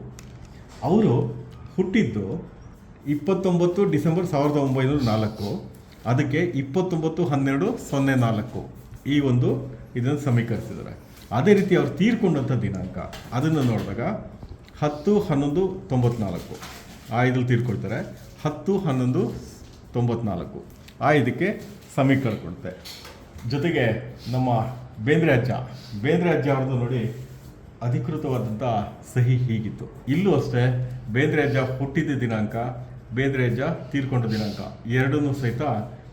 ಅವರು ಹುಟ್ಟಿದ್ದು ಇಪ್ಪತ್ತೊಂಬತ್ತು ಡಿಸೆಂಬರ್ ಸಾವಿರದ ಒಂಬೈನೂರ ನಾಲ್ಕು, ಅದಕ್ಕೆ ಇಪ್ಪತ್ತೊಂಬತ್ತು ಹನ್ನೆರಡು ಸೊನ್ನೆ ನಾಲ್ಕು ಈ ಒಂದು ಇದನ್ನು ಸಮೀಕರಿಸಿದ್ದಾರೆ. ಅದೇ ರೀತಿ ಅವ್ರು ತೀರ್ಕೊಂಡಂಥ ದಿನಾಂಕ. ಅದನ್ನು ನೋಡಿದಾಗ ಹತ್ತು, ಹನ್ನೊಂದು, ತೊಂಬತ್ನಾಲ್ಕು. ಆ ಇದ್ರಲ್ಲಿ ತೀರ್ಕೊಳ್ತಾರೆ ಹತ್ತು, ಹನ್ನೊಂದು, ತೊಂಬತ್ನಾಲ್ಕು. ಆ ಇದಕ್ಕೆ ಸಮೀಕರಣ ಕೊಡುತ್ತೆ. ಜೊತೆಗೆ ನಮ್ಮ ಬೇಂದ್ರೆ ಅಜ್ಜ. ಬೇಂದ್ರೆ ಅಜ್ಜ ಅವ್ರದ್ದು ನೋಡಿ ಅಧಿಕೃತವಾದಂಥ ಸಹಿ ಹೀಗಿತ್ತು. ಇಲ್ಲೂ ಅಷ್ಟೇ ಬೇಂದ್ರೆ ಅಜ್ಜ ಹುಟ್ಟಿದ ದಿನಾಂಕ, ಬೇಂದ್ರೆ ಅಜ್ಜ ತೀರ್ಕೊಂಡ ದಿನಾಂಕ ಎರಡನ್ನೂ ಸಹಿತ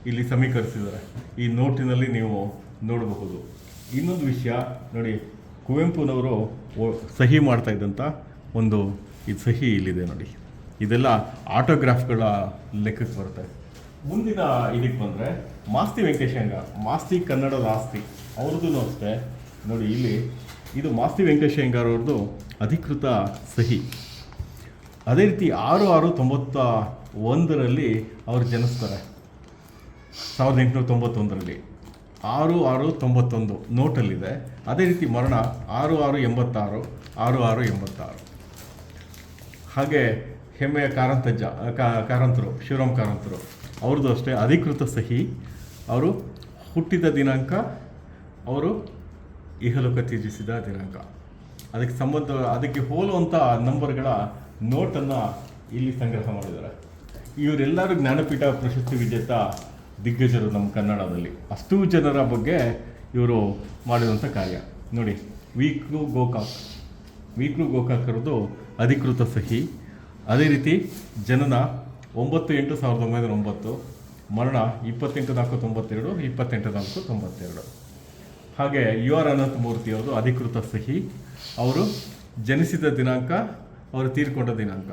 ಇಲ್ಲಿ ಸಮೀಕರಿಸಿದ್ದಾರೆ. ಈ ನೋಟಿನಲ್ಲಿ ನೀವು ನೋಡಬಹುದು. ಇನ್ನೊಂದು ವಿಷಯ, ನೋಡಿ, ಕುವೆಂಪುನವರು ಸಹಿ ಮಾಡ್ತಾ ಇದ್ದಂಥ ಒಂದು ಇದು ಸಹಿ ಇಲ್ಲಿದೆ ನೋಡಿ. ಇದೆಲ್ಲ ಆಟೋಗ್ರಾಫ್ಗಳ ಲೆಕ್ಕಕ್ಕೆ ಬರುತ್ತೆ. ಮುಂದಿನ ಇದಕ್ಕೆ ಬಂದರೆ, ಮಾಸ್ತಿ ವೆಂಕಟೇಶಂಗ, ಮಾಸ್ತಿ ಕನ್ನಡದ ಆಸ್ತಿ. ಅವ್ರದ್ದು ಅಷ್ಟೇ. ನೋಡಿ, ಇಲ್ಲಿ ಇದು ಮಾಸ್ತಿ ವೆಂಕಟೇಶಂಗಾರ್ ಅವ್ರದ್ದು ಅಧಿಕೃತ ಸಹಿ. ಅದೇ ರೀತಿ ಆರು ಆರು ತೊಂಬತ್ತ ಒಂದರಲ್ಲಿ ಅವರು ಜನಿಸ್ತಾರೆ. ಸಾವಿರದ ಎಂಟುನೂರ ತೊಂಬತ್ತೊಂದರಲ್ಲಿ. ಆರು ಆರು ತೊಂಬತ್ತೊಂದು ನೋಟಲ್ಲಿದೆ. ಅದೇ ರೀತಿ ಮರಣ ಆರು ಆರು ಎಂಬತ್ತಾರು, ಆರು ಆರು ಎಂಬತ್ತಾರು. ಹಾಗೆ ಹೆಮ್ಮೆಯ ಕಾರಂತಜ್ಜ ಕಾರಂತರು, ಶಿವರಾಮ್ ಕಾರಂತರು, ಅವ್ರದ್ದು ಅಷ್ಟೇ ಅಧಿಕೃತ ಸಹಿ. ಅವರು ಹುಟ್ಟಿದ ದಿನಾಂಕ, ಅವರು ಇಹಲೋಕ ತ್ಯಜಿಸಿದ ದಿನಾಂಕ. ಅದಕ್ಕೆ ಸಂಬಂಧ, ಅದಕ್ಕೆ ಹೋಲುವಂಥ ನಂಬರ್ಗಳ ನೋಟನ್ನು ಇಲ್ಲಿ ಸಂಗ್ರಹ ಮಾಡಿದ್ದಾರೆ. ಇವರೆಲ್ಲರೂ ಜ್ಞಾನಪೀಠ ಪ್ರಶಸ್ತಿ ವಿಜೇತ ದಿಗ್ಗಜರು ನಮ್ಮ ಕನ್ನಡದಲ್ಲಿ. ಅಷ್ಟು ಜನರ ಬಗ್ಗೆ ಇವರು ಮಾಡಿದಂಥ ಕಾರ್ಯ. ನೋಡಿ, ವೀಕ್ರು ಗೋಕಾಕ್. ವೀಕ್ರು ಗೋಕಾಕರದು ಅಧಿಕೃತ ಸಹಿ. ಅದೇ ರೀತಿ ಜನನ ಒಂಬತ್ತು ಎಂಟು ಸಾವಿರದ ಒಂಬೈನೂರ ಒಂಬತ್ತು, ಮರಣ ಇಪ್ಪತ್ತೆಂಟು ನಾಲ್ಕು ತೊಂಬತ್ತೆರಡು, ಇಪ್ಪತ್ತೆಂಟು ನಾಲ್ಕು ತೊಂಬತ್ತೆರಡು. ಹಾಗೆ ಯು ಆರ್ ಅನಂತ ಮೂರ್ತಿ ಅಧಿಕೃತ ಸಹಿ. ಅವರು ಜನಿಸಿದ ದಿನಾಂಕ, ಅವರು ತೀರ್ಕೊಂಡ ದಿನಾಂಕ.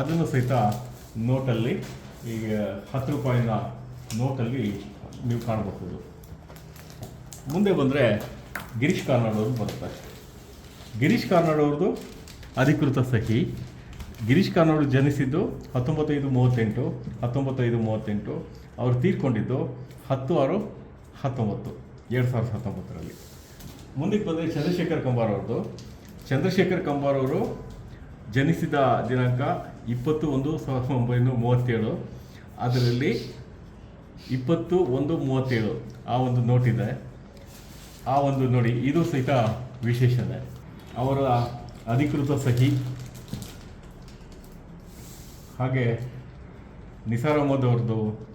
ಅದನ್ನು ಸಹಿತ ನೋಟಲ್ಲಿ ಈಗ ಹತ್ತು ರೂಪಾಯಿನ ನೋಟಲ್ಲಿ ನೀವು ಕಾಣಬಹುದು. ಮುಂದೆ ಬಂದರೆ ಗಿರೀಶ್ ಕಾರ್ನಾಡ್ ಅವರು ಬರ್ತಾರೆ ಗಿರೀಶ್ ಕಾರ್ನಾಡ್ ಅವ್ರದ್ದು ಅಧಿಕೃತ ಸಹಿ. ಗಿರೀಶ್ ಕಾರ್ನಾಡ್ ಜನಿಸಿದ್ದು ಹತ್ತೊಂಬತ್ತೈದು ಮೂವತ್ತೆಂಟು ಹತ್ತೊಂಬತ್ತೈದು ಮೂವತ್ತೆಂಟು. ಅವರು ತೀರ್ಕೊಂಡಿದ್ದು ಹತ್ತು ಆರು ಹತ್ತೊಂಬತ್ತು, ಎರಡು ಸಾವಿರದ ಹತ್ತೊಂಬತ್ತರಲ್ಲಿ. ಮುಂದಕ್ಕೆ ಬಂದರೆ ಚಂದ್ರಶೇಖರ್ ಕಂಬಾರ್ ಅವ್ರದ್ದು. ಚಂದ್ರಶೇಖರ್ ಕಂಬಾರ್ ಅವರು ಜನಿಸಿದ ದಿನಾಂಕ ಇಪ್ಪತ್ತು ಒಂದು ಸಾವಿರದ ಒಂಬೈನೂರ ಮೂವತ್ತೇಳು. ಅದರಲ್ಲಿ ಇಪ್ಪತ್ತು, ಒಂದು, ಮೂವತ್ತೇಳು. ಆ ಒಂದು ನೋಟ್ ಇದೆ. ಆ ಒಂದು ನೋಡಿ, ಇದು ಸಹಿತ ವಿಶೇಷತೆ ಅವರ ಅಧಿಕೃತ ಸಹಿ. ಹಾಗೆ ನಿಸಾರ್ ಅಹಮದ್ ಅವ್ರದ್ದು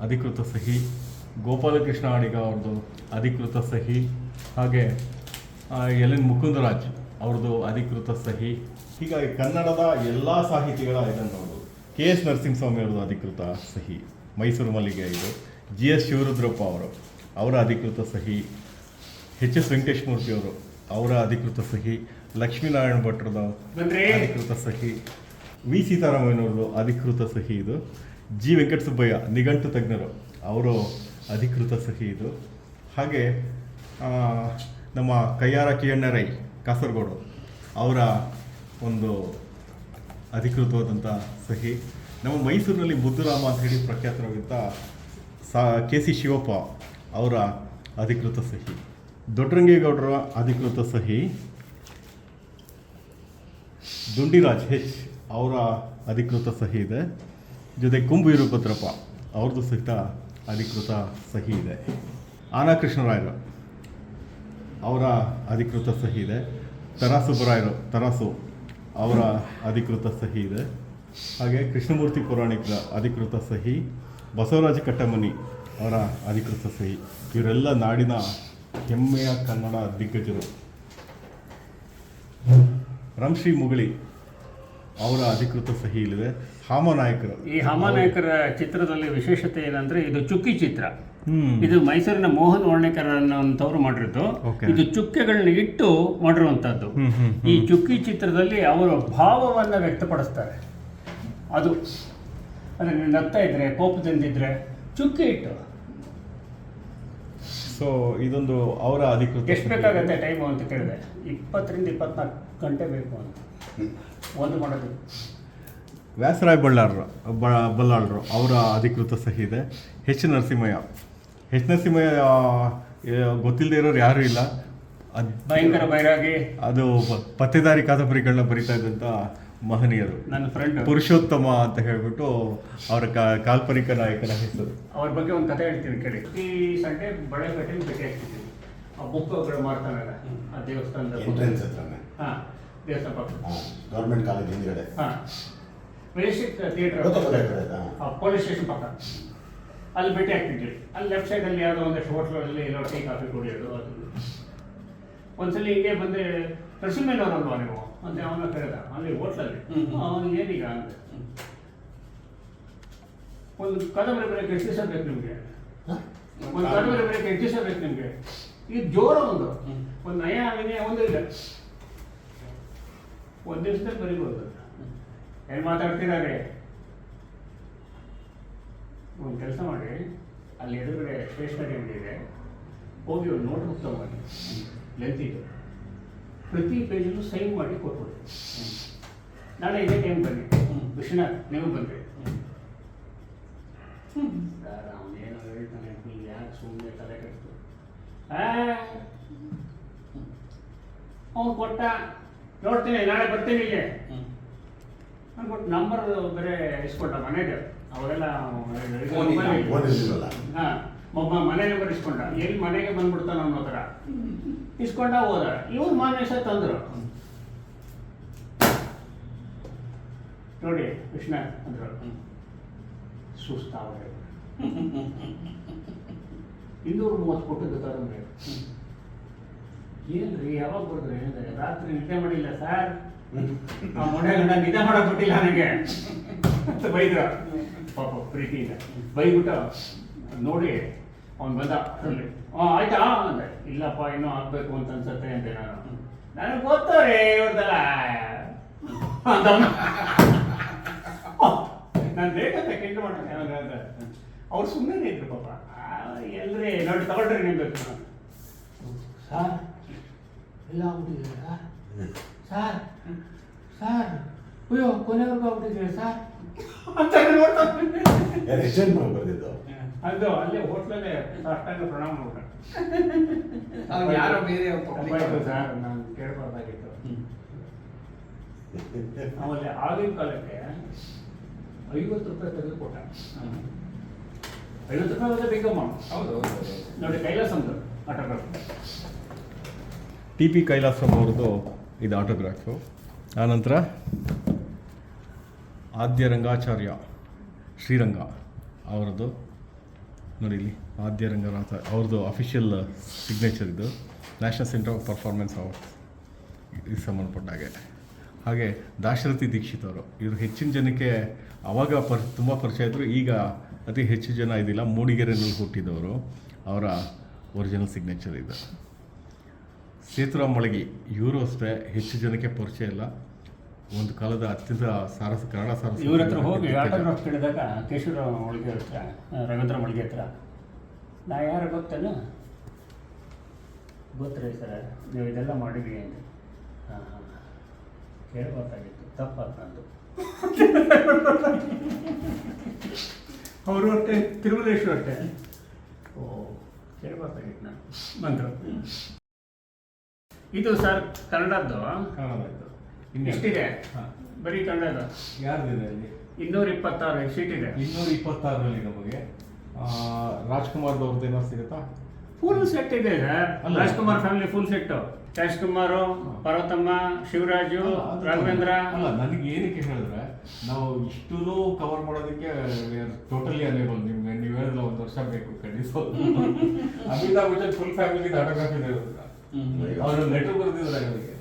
ಅಧಿಕೃತ ಸಹಿ, ಗೋಪಾಲಕೃಷ್ಣ ಅಡಿಗ ಅವ್ರದ್ದು ಅಧಿಕೃತ ಸಹಿ, ಹಾಗೆ ಎಲ್ ಎನ್ ಮುಕುಂದರಾಜ್ ಅವ್ರದ್ದು ಅಧಿಕೃತ ಸಹಿ. ಹೀಗಾಗಿ ಕನ್ನಡದ ಎಲ್ಲ ಸಾಹಿತಿಗಳ ಇದನ್ನು ನೋಡ್ಬೋದು. ಕೆ ಎಸ್ ನರಸಿಂಹಸ್ವಾಮಿ ಅವ್ರದ್ದು ಅಧಿಕೃತ ಸಹಿ. ಮೈಸೂರು ಮಲ್ಲಿಗೆ ಇದು. ಜಿ ಎಸ್ ಶಿವರುದ್ರಪ್ಪ ಅವರು ಅವರ ಅಧಿಕೃತ ಸಹಿ. ಎಚ್ ಎಸ್ ವೆಂಕಟೇಶ್ ಮೂರ್ತಿ ಅವರು ಅವರ ಅಧಿಕೃತ ಸಹಿ. ಲಕ್ಷ್ಮೀನಾರಾಯಣ ಭಟ್ರದ. ಅಧಿಕೃತ ಸಹಿ. ವಿ ಸೀತಾರಾಮಯ್ಯನವ್ರದ್ದು ಅಧಿಕೃತ ಸಹಿ ಇದು. ಜಿ ವೆಂಕಟಸುಬ್ಬಯ್ಯ ನಿಘಂಟು ತಜ್ಞರು ಅವರು ಅಧಿಕೃತ ಸಹಿ ಇದು. ಹಾಗೆ ನಮ್ಮ ಕೈಯಾರ ಕಿಯಣ್ಣರೈ ಕಾಸರಗೋಡು ಅವರ ಒಂದು ಅಧಿಕೃತವಾದಂಥ ಸಹಿ. ನಮ್ಮ ಮೈಸೂರಿನಲ್ಲಿ ಮುದ್ದುರಾಮ ಅಂತ ಹೇಳಿ ಪ್ರಖ್ಯಾತರಾಗಿದ್ದ ಸಾ, ಕೆ ಸಿ ಶಿವಪ್ಪ ಅವರ ಅಧಿಕೃತ ಸಹಿ. ದೊಡ್ಡರಂಗೇಗೌಡರ ಅಧಿಕೃತ ಸಹಿ ದುಂಡಿರಾಜ್ ಹೆಚ್ ಅವರ ಅಧಿಕೃತ ಸಹಿ ಇದೆ. ಜೊತೆ ಕುಂಬು ವೀರಭದ್ರಪ್ಪ ಅವ್ರದ್ದು ಸಹಿತ ಅಧಿಕೃತ ಸಹಿ ಇದೆ. ಆನಾ ಕೃಷ್ಣರಾಯರು ಅವರ ಅಧಿಕೃತ ಸಹಿ ಇದೆ. ತರಾಸು ಬರಾಯರು, ತರಾಸು ಅವರ ಅಧಿಕೃತ ಸಹಿ ಇದೆ. ಹಾಗೆ ಕೃಷ್ಣಮೂರ್ತಿ ಪುರಾಣಿಕರ ಅಧಿಕೃತ ಸಹಿ ಬಸವರಾಜ ಕಟ್ಟಮನಿ ಅವರ ಅಧಿಕೃತ ಸಹಿ. ಇವರೆಲ್ಲ ನಾಡಿನ ಹೆಮ್ಮೆಯ ಕನ್ನಡ ದಿಗ್ಗಜರು. ರಂಶ್ರೀ ಮುಗಳಿ ಅವರ ಅಧಿಕೃತ ಸಹಿ ಇಲ್ಲಿದೆ. ಹಾಮನಾಯಕರು ಈ ಹಾಮನಾಯಕರ ಚಿತ್ರದಲ್ಲಿ ವಿಶೇಷತೆ ಏನಂದ್ರೆ ಇದು ಚುಕ್ಕಿ ಚಿತ್ರ. ಇದು ಮೈಸೂರಿನ ಮೋಹನ್ ವರ್ಣೇಕರ್ ಅನ್ನೋಂಥವ್ರು ಮಾಡಿರೋದು ಇದು ಚುಕ್ಕೆಗಳನ್ನ ಇಟ್ಟು ಹ್ಮ್ ಈ ಚುಕ್ಕಿ ಚಿತ್ರದಲ್ಲಿ ಅವರು ಭಾವವನ್ನು ವ್ಯಕ್ತಪಡಿಸ್ತಾರೆ. ಅದು. ಅಂದರೆ ನೀವು ನಗ್ತಾ ಇದ್ರೆ ಕೋಪದಿಂದಿದ್ರೆ ಚುಕ್ಕಿ ಇಟ್ಟು. ಸೊ ಇದೊಂದು ಅವರ ಅಧಿಕೃತ ಎಷ್ಟು ಬೇಕಾಗುತ್ತೆ ಟೈಮು ಅಂತ ಕೇಳಿದೆ. ಇಪ್ಪತ್ತರಿಂದ ಇಪ್ಪತ್ನಾಲ್ಕು ಗಂಟೆ ಬೇಕು ಅಂತ. ಒಂದು ಮಾಡೋದು. ವ್ಯಾಸರಾಯ್ ಬಳ್ಳಾರರು ಬಲ್ಲಾಳರು ಅವರ ಅಧಿಕೃತ ಸಹಿ ಇದೆ. ಎಚ್ ನರಸಿಂಹಯ್ಯ. ಎಚ್ ನರಸಿಂಹಯ್ಯ ಗೊತ್ತಿಲ್ಲದೆ ಇರೋರು ಯಾರೂ ಇಲ್ಲ. ಅದು ಭಯಂಕರ ಬೈರಾಗಿ. ಅದು ಪತ್ತೆದಾರಿ ಕಾದಂಬರಿಗಳನ್ನ ಬರಿತಾ ಇದ್ದಂಥ ಮಹನೀಯರು. ನನ್ನ ಫ್ರೆಂಡ್ ಪುರುಷೋತ್ತಮ ಅಂತ ಹೇಳ್ಬಿಟ್ಟು ಅವರ ಕಾ- ಕಾಲ್ಪನಿಕ ನಾಯಕನ ಹೆಸರು. ಅವ್ರ ಬಗ್ಗೆ ಒಂದು ಕಥೆ ಹೇಳ್ತೀನಿ ಕೇಳಿ. ಈ ಸಂಡೆ ಬಳೆಪೇಟೆಲಿ ಭೇಟಿ ಆಗ್ತಿದ್ವಿ ಆ ಬುಕ್ಗಳು ಮಾರ್ತಾನಲ್ಲ ಆ ದೇವಸ್ಥಾನದ ಎಂಟ್ರೆನ್ಸ್ ಹತ್ರನೇ ಹಾಂ ದೇವಸ್ಥಾನ ಪಕ್ಕ. ಗೌರ್ಮೆಂಟ್ ಕಾಲೇಜ್ ಹಿಂದ್ಗಡೆ. ಹಾಂ. Majestic theatre? ಪೊಲೀಸ್ ಸ್ಟೇಷನ್ ಪಕ್ಕ. ಅಲ್ಲಿ ಭೇಟಿ ಆಗ್ತಿದ್ವಿ ಅಲ್ಲಿ ಲೆಫ್ಟ್ ಸೈಡಲ್ಲಿ ಯಾವುದೋ ಒಂದಷ್ಟು ಹೋಟ್ಲಲ್ಲಿ ಎಲ್ಲೋ ಟೀ ಕಾಫಿ ಕುಡಿಯೋದು ಅದು. ಒಂದ್ಸಲಿ ಹಿಂಗೆ ಪ್ರಸಿಮೇಲೆ ಅವ್ರಲ್ವಾ ನೀವು? ಅಂತ ಅವನ ಕರೆದ ಅಲ್ಲಿ ಹೋಟ್ಲಲ್ಲಿ. ಅವನು ಏನೀಗ ಅಂದೆ ಒಂದು ಕದಂಬರಿ ಬರೆಯಕ್ಕೆ ಎಷ್ಟು ದಿವಸ ಬೇಕು ನಿಮಗೆ? ಒಂದು ಕದಂಬರಿ ಬರೆಯಕ್ಕೆ ಎಷ್ಟು ದಿವಸ ಬೇಕು ನಿಮಗೆ? ಇದು ಜೋರ ಒಂದು. ಒಂದು ನಯ ವಿನಯ ಒಂದು ಇಲ್ಲ. ಒಂದು ದಿವಸದಲ್ಲಿ ಬರಿಬೋದು. ಏನು ಮಾತಾಡ್ತಿದ್ದಾರೆ? ಒಂದು ಕೆಲಸ ಮಾಡಿ. ಅಲ್ಲಿ ಎದುರುಗಡೆ ಸ್ಟೇಷನರಿ ಅಂಗಡಿ ಇದೆ. ಹೋಗಿ ಒಂದು ನೋಟ್ ಬುಕ್ ತಗೊಂಡು ಲೆಂತಿದ್ದು ಇದೆ. ಪ್ರತಿ ಪೇಜಲ್ಲೂ ಸೈನ್ ಮಾಡಿ ಕೊಟ್ಬಿಡಿ. ನಾಳೆ ಇದೇ ಟೈಮ್ ಬನ್ನಿ. ವಿಶ್ವನಾಥ್ ನೀವು ಬಂದ್ರಿ ಸರ್ ಅವನೇನೋ ಹೇಳ್ತಾನೆ. ನೀವು ಯಾಕೆ ಸುಮ್ಮನೆ ತಲೆ ಕೆಟ್ಟು ಅವನು ಕೊಟ್ಟ ನೋಡ್ತೀನಿ ನಾಳೆ ಬರ್ತೀನಿ ಇಲ್ಲಿ ಅಂದ್ಬಿಟ್ಟು ನಂಬರ್ ಬೇರೆ ಇಸ್ಕೊಟ್ಟ ಮನೆಗೆ. ಅವರೆಲ್ಲ? ಹಾಂ. ಒಬ್ಬ ಮನೆಗೆ ನಂಬರ್ ಇಸ್ಕೊಂಡ. ಎಲ್ಲಿ ಮನೆಗೆ ಬಂದ್ಬಿಡ್ತಾನ ಅನ್ನೋ ಥರ. ಇಸ್ಕೊಂಡ ಹೋದ ಇವ್ರು ಮಾನ್ಯ ತಂದರು. ನೋಡಿ ಕೃಷ್ಣ ಅಂದ್ರು. ಸುಸ್ತಾವ್ರೆ ಇನ್ನೂರು ಮೂವತ್ತು ಕೊಟ್ಟಿದ್ದು ತಗೊಂಡ್ರೆ. ಏನ್ರಿ, ಯಾವಾಗ ಬರೋದ್ರಿ ಅಂದ್ರೆ ರಾತ್ರಿ ನಿದ್ದೆ ಮಾಡಿಲ್ಲ ಸರ್. ಆ ಮೊನ್ನೆ ಗಂಡ ನಿದ್ದೆ ಮಾಡಕ್ ಬಿಟ್ಟಿಲ್ಲ ನನಗೆ. ಅಂತ ಬೈದ್ರ. ಪಾಪ ಪ್ರೀತಿಯಿಂದ ಬೈಬಿಟ್ಟು ನೋಡಿ ಅವ್ನು ಬಂದ. ಹಾಂ ಆಯ್ತಾ? ಅಂದೆ. ಇಲ್ಲಪ್ಪ ಇನ್ನೂ ಆಗ್ಬೇಕು ಅಂತ ಅನ್ಸತ್ತೆ ಅಂತ ನಾನು. ನನಗೆ ಗೊತ್ತವ್ರೆ ಇವ್ರದಲ್ಲ. ಅಂತ ನಾನು ಬೇಕಂತ ಕೆಂಡ ಮಾಡ್ತೇನೆ ಅವ್ರ ಅವ್ರು ಸುಮ್ಮನೆ ಇದ್ರು ಪಾಪ. ಎಲ್ರಿ ನೋಡಿ ತಗೊಳ್ರಿ ನಿಮ್ಬೇಕು ಸರ್ ಎಲ್ಲ ಆಗ್ಬಿಟ್ಟಿದೆ ಸರ್. ಸರ್ ಅಯ್ಯೋ ಕೊನೆವರೆಗೂ ಆಗ್ಬಿಟ್ಟಿದೆ ಸರ್. ಅಂತ ನೋಡ್ತಾ ಯಾರು ಎಕ್ಸ್ಚೇಂಜ್ ಮಾಡಿ ಅದು ಅಲ್ಲೇ ಹೋಟ್ಲಲ್ಲೇ ಸಾಷ್ಟಾಂಗ ಪ್ರಣಾಮ ಅವ್ನು ಯಾರೋ ಬೇರೆ ಸರ್ ನಾನು ಕೇಳ್ಬಾರ್ದಾಗಿತ್ತು. ಆಮೇಲೆ ಆಗಿನ ಕಾಲಕ್ಕೆ ಐವತ್ತು ರೂಪಾಯಿ ತೆಗೆದು ಕೊಟ್ಟ ಐವತ್ತು ರೂಪಾಯಿ ಬೇಗ ಬೇಕಮ್ಮ ಹೌದು ನೋಡಿ ಕೈಲಾಸಂದು ಆಟೋಗ್ರಾಫ್ ಟಿ ಪಿ ಕೈಲಾಸಂ ಅವ್ರದ್ದು ಇದು ಆಟೋಗ್ರಾಫು ಆನಂತರ ಆದ್ಯ ರಂಗಾಚಾರ್ಯ ಶ್ರೀರಂಗ ಅವರದ್ದು ನೋಡಿ ಇಲ್ಲಿ, ಆದ್ಯ ರಂಗನಾಥ ಅವ್ರದ್ದು ಅಫಿಷಿಯಲ್ ಸಿಗ್ನೇಚರ್ ಇದು. National centre of performance awards ಇದಕ್ಕೆ ಸಂಬಂಧಪಟ್ಟ ಹಾಗೆ. ಹಾಗೆ ದಾಶರಥಿ ದೀಕ್ಷಿತ್ ಅವರು, ಇವರು ಹೆಚ್ಚಿನ ಜನಕ್ಕೆ ಅವಾಗ ಪರ್, ತುಂಬ ಪರಿಚಯ ಇದ್ದರು ಈಗ ಅತಿ ಹೆಚ್ಚು ಜನ ಇದಿಲ್ಲ, ಮೂಡಿಗೆರೆನಲ್ಲಿ ಹುಟ್ಟಿದವರು. ಅವರ ಒರಿಜಿನಲ್ ಸಿಗ್ನೇಚರ್ ಇದು. ಸೇತುರಾಮ್ ಮಳಗಿ, ಇವರು ಅಷ್ಟೇ, ಹೆಚ್ಚು ಜನಕ್ಕೆ ಪರಿಚಯ ಇಲ್ಲ. ಒಂದು ಕಾಲದ ಅತ್ಯಂತ ಸಾರಸ ಕನ್ನಡ ಸಾರಸ ಇವ್ರ ಹತ್ರ ಹೋಗಿ ಆಟೋಗ್ರಾಫ್ ಕೇಳಿದಾಗ ಕೇಶವರ ಮಳಿಗೆ ಹತ್ರ ರವೀಂದ್ರ ಮಳಿಗೆ ಹತ್ರ ನಾ ಯಾರು ಗೊತ್ತೇನು? ಗೊತ್ತಿರಿ ಸರ್ ನೀವು ಇದೆಲ್ಲ ಮಾಡಿದ್ರಿ ಅಂತ. ಹಾಂ ಹಾಂ ಕೇಳಬೇಕಾಗಿತ್ತು ತಪ್ಪಾತ್ ನಂದು. ಅವರು ಅಷ್ಟೇ ತಿರುಮಲೇಶ್ವರ ಅಷ್ಟೇ ಓ ಕೇಳಬೇಕಾಗಿತ್ತು ನಾನು ಬಂದರು ಇದು ಸರ್ ಕನ್ನಡದ್ದು. ಎಷ್ಟಿದೆ ಹಾಂ. ಬರೀ ಕನ್ನಡದ್ದು ಯಾರ್ದಿದೆ ಅಲ್ಲಿ? ಇನ್ನೂರ ಇಪ್ಪತ್ತಾರು ಸೀಟ್ ಇದೆ. ಇನ್ನೂರ ಇಪ್ಪತ್ತಾರರಲ್ಲಿ ನಮಗೆ. ರಾಜ್ಕುಮಾರ್ ಅವ್ರದ್ದು ಏನೋ ಸಿಗುತ್ತಾ? ಫುಲ್ ಸೆಟ್ ಇದೆ sir. Rajkumar family full set Rajkumar Parvathamma Shivaraju Raghavendra. ಅಲ್ಲ ನನಗೆ ಏನಕ್ಕೆ ಹೇಳಿದ್ರೆ ನಾವು ಇಷ್ಟೂ ಕವರ್ ಮಾಡೋದಕ್ಕೆ ಟೋಟಲಿ ಅನೇಬಲ್ ನಿಮ್ಗೆ ನೀವು ಹೇಳಿದ್ರೆ ಒಂದು ವರ್ಷ ಬೇಕು ಖಂಡಿತ ಅಮಿತಾಬ್ ಬಚ್ಚನ್ ಫುಲ್ ಫ್ಯಾಮಿಲಿ ಆಟೋಗ್ರಾಫಿ ಅವ್ರ ಲೆಟರ್ ಬರೆದಿದ್ದಾರೆ ಅವರಿಗೆ.